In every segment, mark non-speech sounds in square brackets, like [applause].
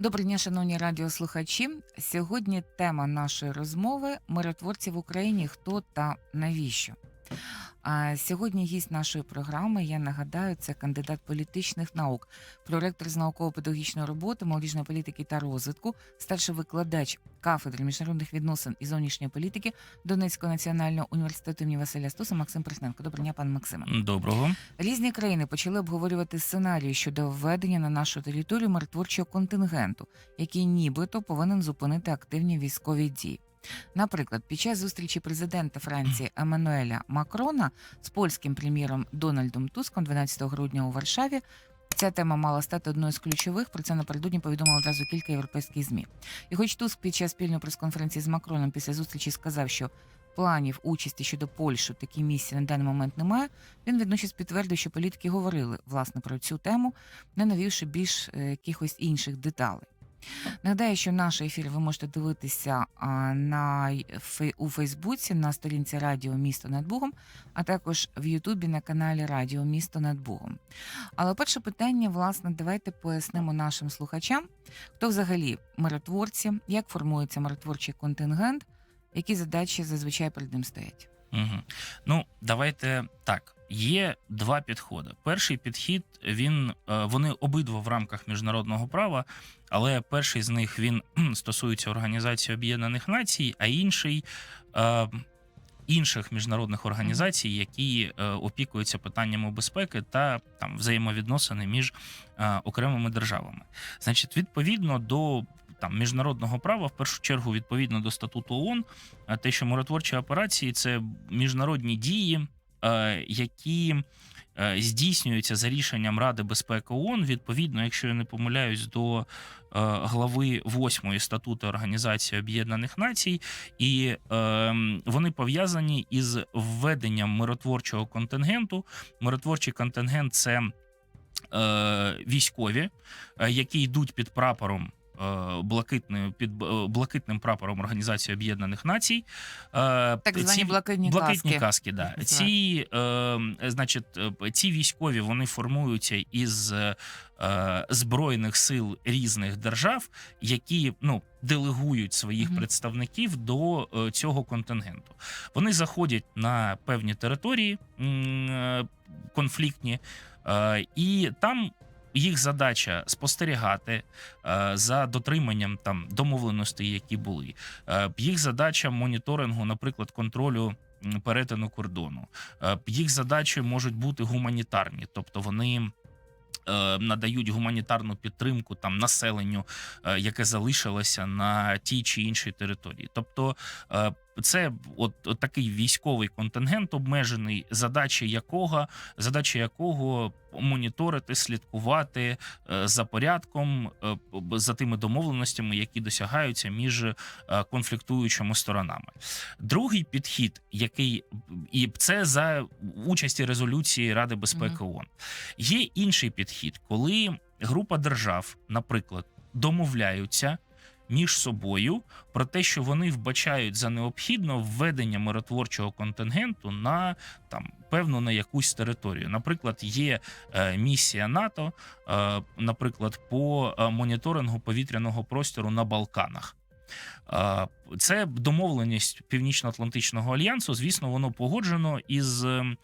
Доброго дня, шановні радіослухачі. Сьогодні тема нашої розмови миротворці в Україні. Хто та навіщо? А сьогодні гість нашої програми. Я нагадаю, це кандидат політичних наук, проректор з науково-педагогічної роботи, молодіжної політики та розвитку, старший викладач кафедри міжнародних відносин і зовнішньої політики Донецького національного університету імені Василя Стуса Максим Пресненко. Доброго дня, пане Максиме. Доброго. Різні країни почали обговорювати сценарії щодо введення на нашу територію миротворчого контингенту, який нібито повинен зупинити активні військові дії. Наприклад, під час зустрічі президента Франції Еммануеля Макрона з польським прем'єром Дональдом Туском 12 грудня у Варшаві. Ця тема мала стати одною з ключових. Про це напередодні повідомили одразу кілька європейських змі. І хоч Туск під час спільної прес-конференції з Макроном після зустрічі сказав, що планів участі щодо Польщі в такій місії на даний момент немає. Він водночас підтвердив, що політики говорили власне про цю тему, не навівши більш е, якихось інших деталей. Нагадаю, що наш ефір ви можете дивитися на у Фейсбуці на сторінці Радіо Місто над Бугом, а також в Ютубі на каналі Радіо Місто над Бугом. Але перше питання, власне, давайте пояснимо нашим слухачам, хто взагалі миротворці, як формується миротворчий контингент, які задачі зазвичай перед ним стоять. Угу. Ну, давайте так. Є два підходи. Перший підхід він е, вони обидва в рамках міжнародного права, але перший з них він [clears throat] стосується Організації Об'єднаних Націй, а інший е, інших міжнародних організацій, які е, опікуються питаннями безпеки та там взаємовідносини між е, окремими державами. Значить, відповідно до там міжнародного права, в першу чергу, відповідно до статуту ООН, те, що миротворчі операції це міжнародні дії, е, які е, здійснюються за рішенням Ради безпеки ООН, відповідно, якщо я не помиляюсь, до е, глави 8 статуту Організації Об'єднаних Націй, і е, вони пов'язані із введенням миротворчого контингенту. Миротворчий контингент це е, військові, е, які йдуть під прапором. Е, Блакитною під е, блакитним прапором Організації Об'єднаних Націй, Е, Так звані ці- блакитні, Блакитні каски. каски, да. Ці, значить, ці військові вони формуються із збройних сил різних держав, які ну делегують своїх Мгм. представників до цього контингенту. Вони заходять на певні території конфліктні, і там. Їх задача спостерігати е, за дотриманням там домовленостей, які були. Е, їх задача моніторингу, наприклад, контролю перетину кордону. Е, Їх задачі можуть бути гуманітарні, тобто вони. е, Надають гуманітарну підтримку там населенню, е, яке залишилося на тій чи іншій території. Тобто, це от, от такий військовий контингент обмежений, задачі якого задача якого моніторити, слідкувати е, за порядком, е, за тими домовленостями, які досягаються між е, конфліктуючими сторонами. Другий підхід, який і це за участі резолюції Ради безпеки ООН. Є інший підхід, коли група держав, наприклад, домовляються. Між собою про те, що вони вбачають за необхідно введення миротворчого контингенту на там певну на якусь територію. Наприклад, є е, місія НАТО, е, наприклад, по е, моніторингу повітряного простору на Балканах. Е, Це домовленість Північно-Атлантичного альянсу. Звісно, воно погоджено із е,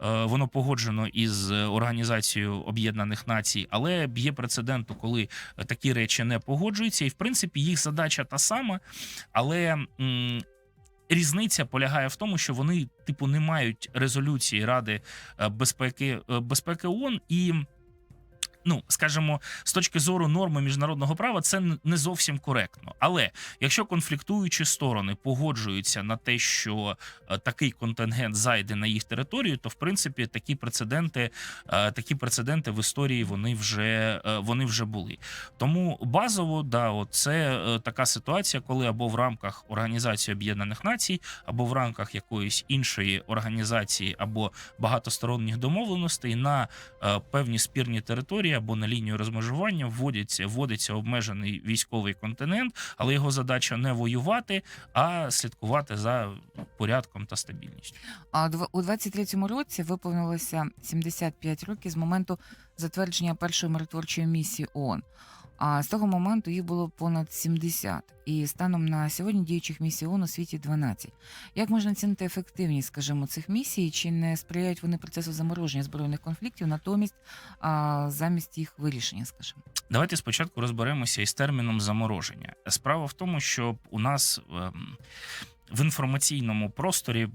воно погоджено із Організацією Об'єднаних Націй, але є прецеденту, коли такі речі не погоджуються, і в принципі їх задача та сама, але. Різниця полягає в тому, що вони, типу, не мають резолюції Ради е, безпеки е, безпеки ООН і. Ну, скажімо, з точки зору норми міжнародного права, це не зовсім коректно. Але якщо конфліктуючі сторони погоджуються на те, що е, такий контингент зайде на їх територію, то в принципі такі прецеденти, е, такі прецеденти в історії вони вже е, вони вже були. Тому базово, да, от це така ситуація, коли або в рамках Організації Об'єднаних Націй, або в рамках якоїсь іншої організації, або багатосторонніх домовленостей на певні спірні території або на лінію розмежування вводиться, вводиться обмежений військовий континент, але його задача не воювати, а слідкувати за порядком та стабільністю. А у 23-му році виповнилося 75 років з моменту затвердження першої миротворчої місії ООН. А з того моменту їх було понад 70. І станом на сьогодні діючих місій ООН у світі 12. Як можна оцінити ефективність, скажімо, цих місій? Чи не сприяють вони процесу замороження збройних конфліктів, натомість а, замість їх вирішення, скажімо? Давайте спочатку розберемося із терміном замороження. Справа в тому, що у нас ем, в інформаційному просторі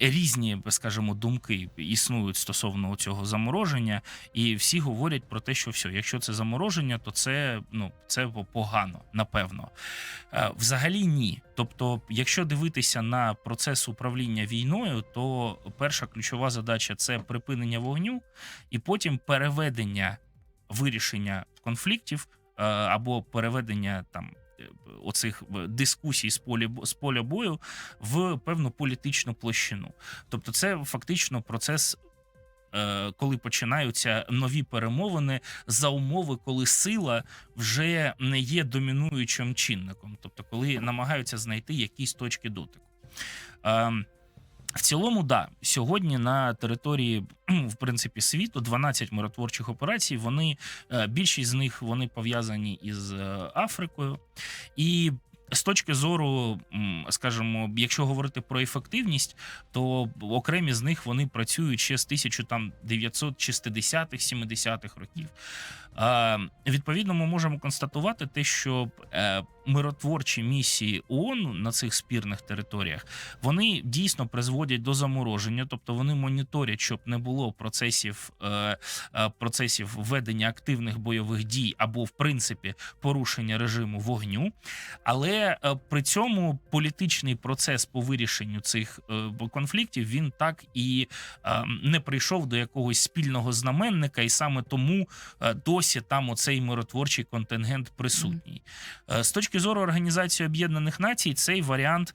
різні, скажімо, думки існують стосовно цього замороження, і всі говорять про те, що все, якщо це замороження, то це ну це погано, напевно. Е, Взагалі ні. Тобто, якщо дивитися на процес управління війною, то перша ключова задача це припинення вогню, і потім переведення вирішення конфліктів е, або переведення там. Е, Оцих е, дискусій з поля з поля бою в певну політичну площину. Тобто, це фактично процес, е, коли починаються нові перемовини за умови, коли сила вже не є домінуючим чинником, тобто, коли намагаються знайти якісь точки дотику. В цілому, да, сьогодні на території в принципі світу 12 миротворчих операцій. Вони е, більшість з них вони пов'язані із е, Африкою. І з точки зору, скажімо, якщо говорити про ефективність, то окремі з них вони працюють ще з 1960-х, 70-х років. Е, Відповідно, ми можемо констатувати те, що миротворчі місії ООН на цих спірних територіях вони дійсно призводять до замороження, тобто вони моніторять, щоб не було процесів, е, е, процесів ведення активних бойових дій або, в принципі, порушення режиму вогню. Але е, при цьому політичний процес по вирішенню цих конфліктів він так і не прийшов до якогось спільного знаменника, і саме тому досі там оцей миротворчий контингент присутній. З точки зору Організації Об'єднаних Націй, цей варіант.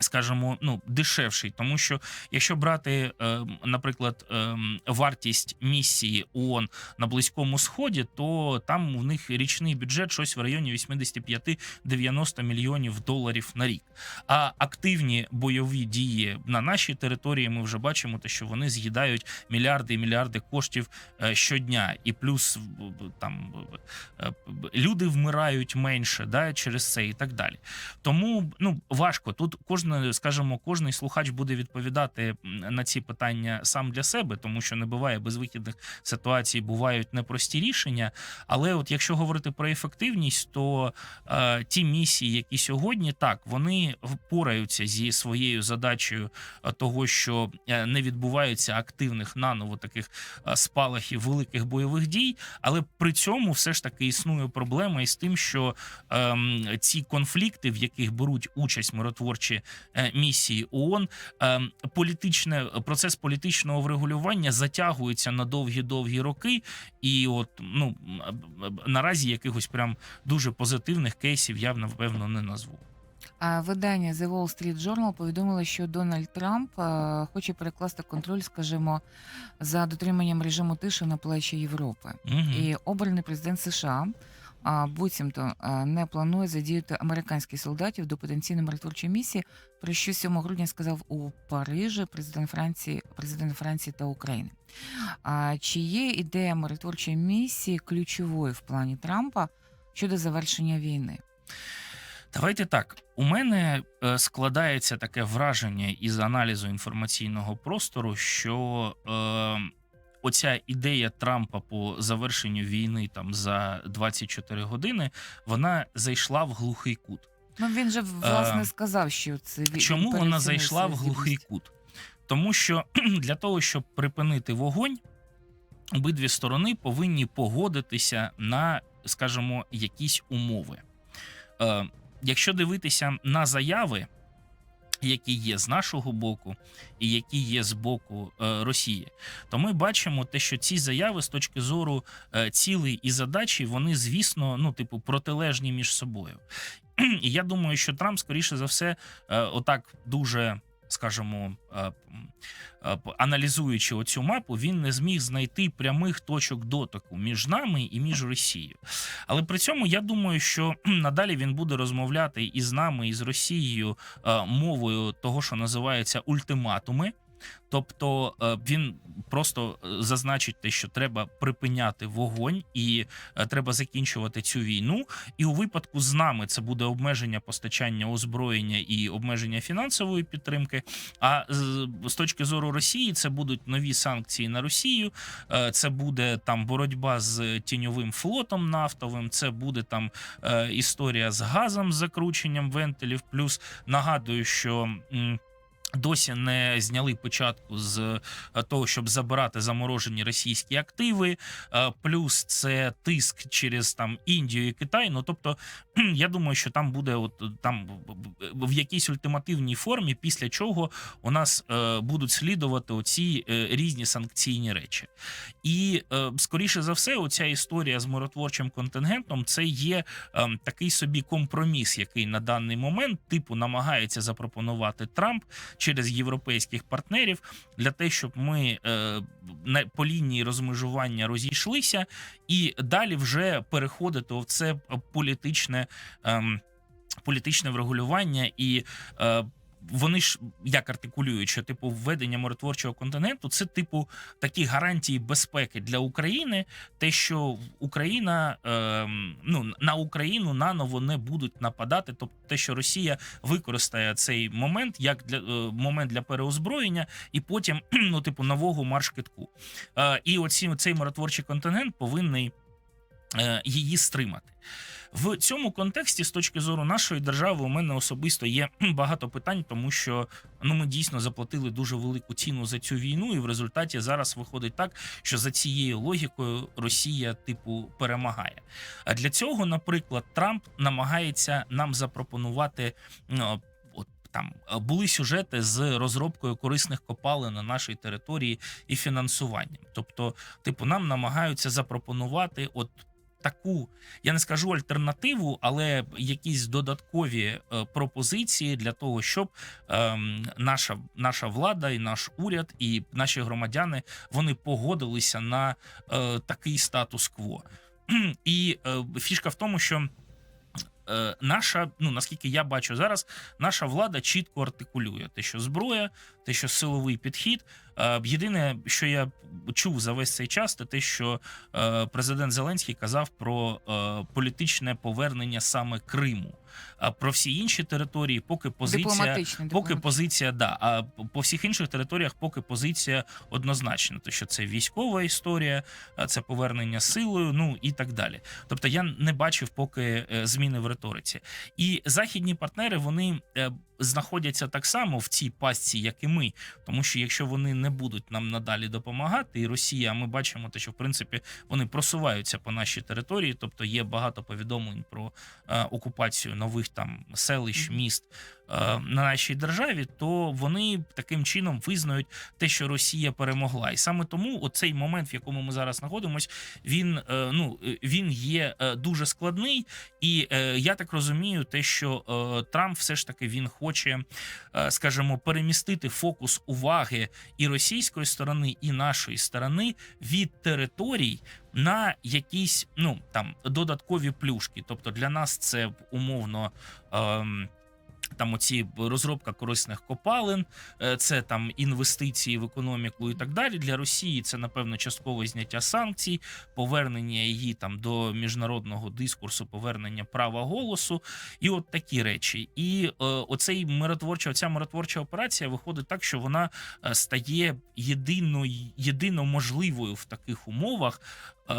Скажімо, ну дешевший, тому що якщо брати, е, наприклад, е, вартість місії ООН на Близькому Сході, то там у них річний бюджет щось в районі 85-90 мільйонів доларів на рік. А активні бойові дії на нашій території ми вже бачимо, те, що вони з'їдають мільярди і мільярди коштів е, щодня, і плюс в- там е, люди вмирають менше, да, через це і так далі. Тому ну важко тут кожен, скажімо, кожний слухач буде відповідати на ці питання сам для себе, тому що не буває безвихідних ситуацій, бувають непрості рішення. Але от якщо говорити про ефективність, то е, ті місії, які сьогодні так вони впораються зі своєю задачею е, того, що е, не відбуваються активних наново таких е, спалахів великих бойових дій, але при цьому все ж таки існує проблема із тим, що ем, ці конфлікти, в яких беруть участь миротворчі е, місії ООН, ем, політичне процес політичного врегулювання затягується на довгі-довгі роки, і от ну наразі якихось прям дуже позитивних кейсів я напевно не назву. А видання The Wall Street Journal повідомило, що Дональд Трамп е, хоче перекласти контроль, скажімо, за дотриманням режиму тиші на плечі Європи. Мгм. І обраний президент США буцімто не планує задіяти американських солдатів до потенційної миротворчої місії, про що 7 грудня сказав у Парижі президент Франції, президент Франції та України. Чи є ідея миротворчої місії ключовою в плані Трампа щодо завершення війни? Давайте так. У мене е, складається таке враження із аналізу інформаційного простору, що е, оця ідея Трампа по завершенню війни там за 24 години вона зайшла в глухий кут. Ну він же власне Е, сказав, що це Чому вона зайшла в глухий кут? Тому що [clears throat] для того, щоб припинити вогонь, обидві сторони повинні погодитися на, скажімо, якісь умови. Е, якщо дивитися на заяви, які є з нашого боку, і які є з боку е, Росії, то ми бачимо те, що ці заяви з точки зору е, цілей і задачі, вони, звісно, ну, типу, протилежні між собою. [clears throat] І я думаю, що Трамп, скоріше за все, е, отак дуже. Скажімо, е, е, аналізуючи оцю мапу, він не зміг знайти прямих точок дотику між нами і між Росією. Але при цьому я думаю, що надалі він буде розмовляти і з нами, і з Росією е, мовою того, що називається ультиматуми. Тобто е, він просто е, зазначить те, що треба припиняти вогонь і е, треба закінчувати цю війну. І у випадку з нами це буде обмеження постачання озброєння і обмеження фінансової підтримки. А з, точки зору Росії це будуть нові санкції на Росію. Це буде там боротьба з тіньовим флотом нафтовим. Це буде там історія з газом, з закрученням вентилів. Плюс нагадую, що. Досі не зняли початку з е, того, щоб забирати заморожені російські активи. Е, Плюс це тиск через там Індію і Китай. Ну тобто, [clears throat] я думаю, що там буде от там в якійсь ультимативній формі, після чого у нас е, будуть слідувати оці е, різні санкційні речі. І е, скоріше за все, оця історія з миротворчим контингентом це є е, такий собі компроміс, який на даний момент типу намагається запропонувати Трамп через європейських партнерів для те, щоб ми е, на по лінії розмежування розійшлися, і далі вже переходити в це політичне. ем, Політичне врегулювання і е, вони ж як артикулюють, що типу введення миротворчого континенту це типу такі гарантії безпеки для України, те, що Україна е, ну на Україну наново не будуть нападати, тобто те, що Росія використає цей момент як для е, момент для переозброєння, і потім [clears throat] ну, типу, нового марш-китку. Е, і оці цей миротворчий контингент повинний е, її стримати. В цьому контексті, з точки зору нашої держави, у мене особисто є багато питань, тому що ну ми дійсно заплатили дуже велику ціну за цю війну, і в результаті зараз виходить так, що за цією логікою Росія, типу, перемагає. А для цього, наприклад, Трамп намагається нам запропонувати. ну, Там були сюжети з розробкою корисних копалин на нашій території і фінансуванням. Тобто, типу, нам намагаються запропонувати от таку, я не скажу альтернативу, але якісь додаткові е, пропозиції для того, щоб ем, наша, наша влада і наш уряд, і наші громадяни вони погодилися на е, такий статус-кво. І е, фішка в тому, що. Е, Наша, ну наскільки я бачу зараз, наша влада чітко артикулює те, що зброя, те, що силовий підхід. Е, Єдине, що я чув за весь цей час, це те, що е, президент Зеленський казав про політичне повернення саме Криму. А про всі інші території, поки позиція Поки позиція, да. А по всіх інших територіях, поки позиція однозначна, то що це військова історія, це повернення силою, ну і так далі. Тобто я не бачив поки е, зміни в риториці. І західні партнери вони е, знаходяться так само в цій пастці, як і ми. Тому що якщо вони не будуть нам надалі допомагати, і Росія, ми бачимо те, що в принципі вони просуваються по нашій території, тобто є багато повідомлень про е, окупацію нових там селищ, міст на нашій державі, то вони таким чином визнають те, що Росія перемогла, і саме тому оцей момент, в якому ми зараз знаходимося, він е, ну е, він є е, дуже складний, і е, я так розумію, те, що е, Трамп все ж таки він хоче, е, скажімо, перемістити фокус уваги і російської сторони, і нашої сторони від територій. На якісь ну там додаткові плюшки, тобто для нас це умовно ем, там оці розробка корисних копалин, е, це там інвестиції в економіку і так далі. Для Росії це напевно часткове зняття санкцій, повернення її там до міжнародного дискурсу, повернення права голосу, і от такі речі. І е, оцей миротворча, оця миротворча операція виходить так, що вона е, стає єдиною, єдино можливою в таких умовах. І,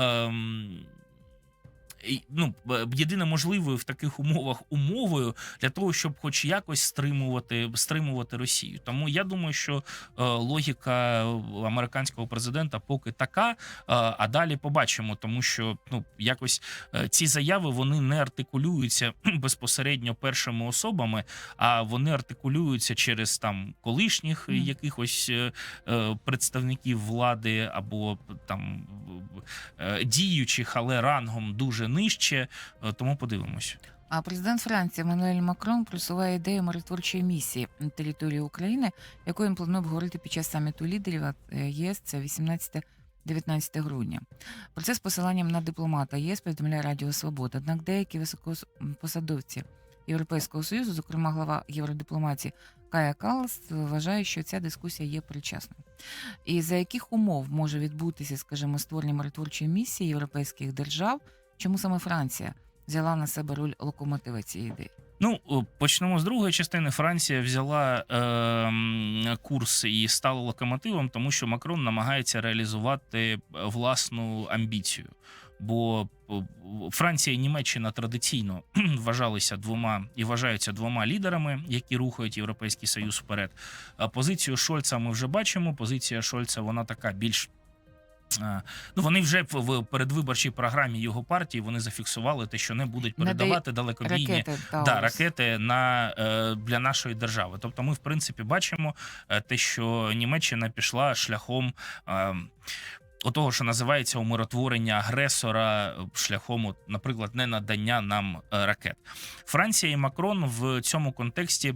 ну, єдине можливою в таких умовах умовою для того, щоб хоч якось стримувати стримувати Росію. Тому я думаю, що е, логіка американського президента поки така, е, а далі побачимо, тому що ну якось е, ці заяви вони не артикулюються [clears throat] безпосередньо першими особами, а вони артикулюються через там колишніх Мгм. якихось представників влади або там діючих, але рангом дуже нижче. Е, Тому подивимось. А президент Франції Еммануель Макрон просуває ідею миротворчої місії на території України, яку він планує обговорити під час саміту лідерів е, ЄС. Це 18-19 грудня. Про це з посиланням на дипломата ЄС повідомляє Радіо Свобода. Однак деякі високопосадовці Європейського союзу, зокрема глава євродипломатії Кая Калас вважає, що ця дискусія є причасною. І за яких умов може відбутися, скажімо, створення миротворчої місії європейських держав, чому саме Франція взяла на себе роль локомотива цієї ідеї? Ну, почнемо з другої частини. Франція взяла е, курс і стала локомотивом, тому що Макрон намагається реалізувати е, власну амбіцію. Бо Франція і Німеччина традиційно [clears throat] вважалися двома і вважаються двома лідерами, які рухають Європейський Союз вперед. Позицію Шольца ми вже бачимо. Позиція Шольца вона така більш. Е, Ну, вони вже в передвиборчій програмі його партії вони зафіксували те, що не будуть передавати далекобійні Ракети да, ракети на е, для нашої держави. Тобто, ми в принципі бачимо е, те, що Німеччина пішла шляхом. Е, Отого, що називається умиротворення агресора е, шляхом, наприклад, не надання нам е, ракет. Франція і Макрон в цьому контексті.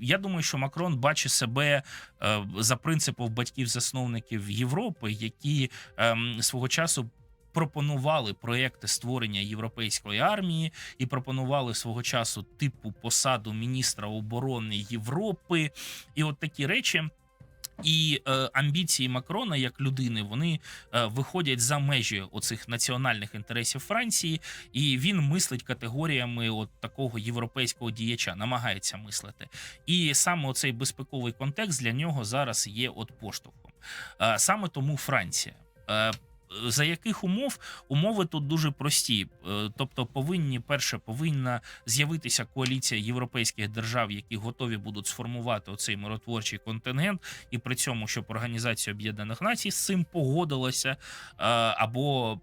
Я думаю, що Макрон бачить себе е, за принципом батьків-засновників Європи, які ем, свого часу пропонували проекти створення європейської армії і пропонували свого часу типу посаду міністра оборони Європи, і от такі речі. І е, амбіції Макрона як людини вони е, виходять за межі оцих національних інтересів Франції, і він мислить категоріями от такого європейського діяча, намагається мислити. І саме оцей безпековий контекст для нього зараз є от поштовхом. Е, саме тому Франція. Е, за яких умов умови тут дуже прості. Е, Тобто, повинні перше повинна з'явитися коаліція європейських держав, які готові будуть сформувати оцей миротворчий контингент, і при цьому, щоб Організація Об'єднаних Націй з цим погодилася, е, або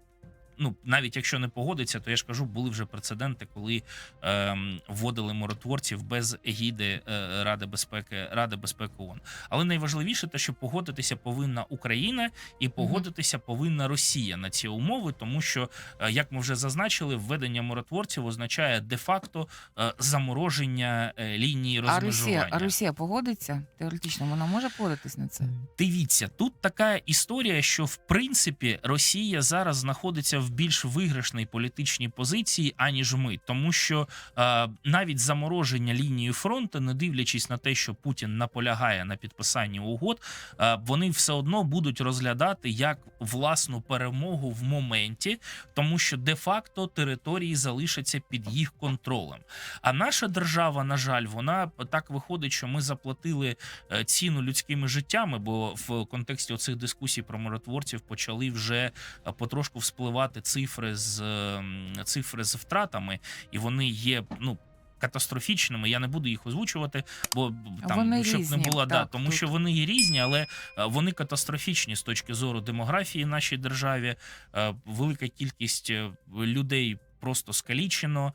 ну навіть якщо не погодиться, то я ж кажу, були вже прецеденти, коли ем, вводили миротворців без егіди е, Ради безпеки Ради безпеки ООН. Але найважливіше те, що погодитися повинна Україна і погодитися повинна Росія на ці умови, тому що, е, як ми вже зазначили, введення миротворців означає де-факто е, замороження е, лінії А. Росія, а Росія погодиться? Теоретично вона може погодитись на це? Дивіться, тут така історія, що в принципі Росія зараз знаходиться в більш виграшній політичній позиції, аніж ми, тому що е, навіть замороження лінії фронту, не дивлячись на те, що Путін наполягає на підписанні угод, е, вони все одно будуть розглядати як власну перемогу в моменті, тому що де-факто території залишаться під їх контролем. А наша держава, на жаль, вона так виходить, що ми заплатили е, ціну людськими життями, бо в контексті оцих дискусій про миротворців почали вже е, потрошку вспливати цифри з ем, цифри з втратами, і вони є ну. Катастрофічними, я не буду їх озвучувати, бо там Вони щоб різні, не було да, тому тут. що вони є різні, але е, вони катастрофічні з точки зору демографії в нашій державі. Е, Велика кількість е, людей просто скалічено.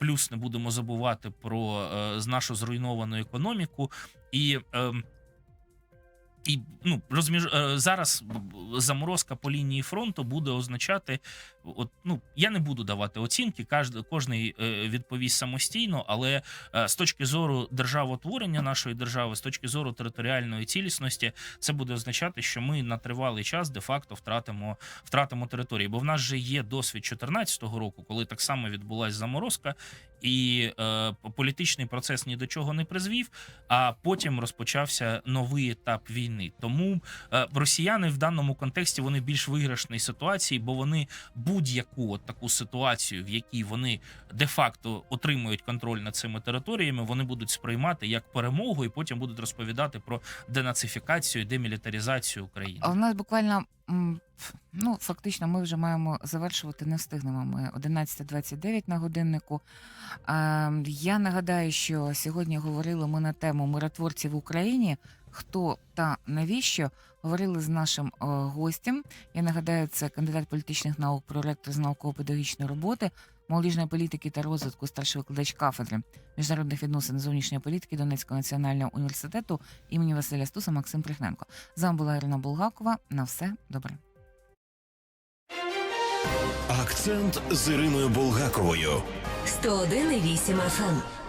Плюс не будемо забувати про нашу зруйновану економіку і. І ну розміж е, зараз заморозка по лінії фронту буде означати, от ну я не буду давати оцінки, кожен кожний е, відповість самостійно, але е, з точки зору державотворення нашої держави, з точки зору територіальної цілісності, це буде означати, що ми на тривалий час де-факто втратимо втратимо території. Бо в нас же є досвід 2014 року, коли так само відбулася заморозка, і е, політичний процес ні до чого не призвів. А потім розпочався новий етап війни. Тому е, росіяни в даному контексті вони більш виграшній ситуації, бо вони будь-яку от таку ситуацію, в якій вони де-факто отримують контроль над цими територіями, вони будуть сприймати як перемогу, і потім будуть розповідати про денацифікацію, демілітаризацію України. А у нас буквально ну фактично ми вже маємо завершувати. Не встигнемо. Ми 11.29 на годиннику. Я нагадаю, що сьогодні говорили ми на тему миротворців в Україні. Хто та навіщо говорили з нашим е, гостем? Я нагадаю, це кандидат політичних наук, проректор з науково-педагогічної роботи, молодіжної політики та розвитку, старший викладач кафедри міжнародних відносин зовнішньої політики Донецького національного університету імені Василя Стуса Максим Прихненко. З вами була Ірина Булгакова. На все добре. Акцент з Іриною Булгаковою. 101,8 FM.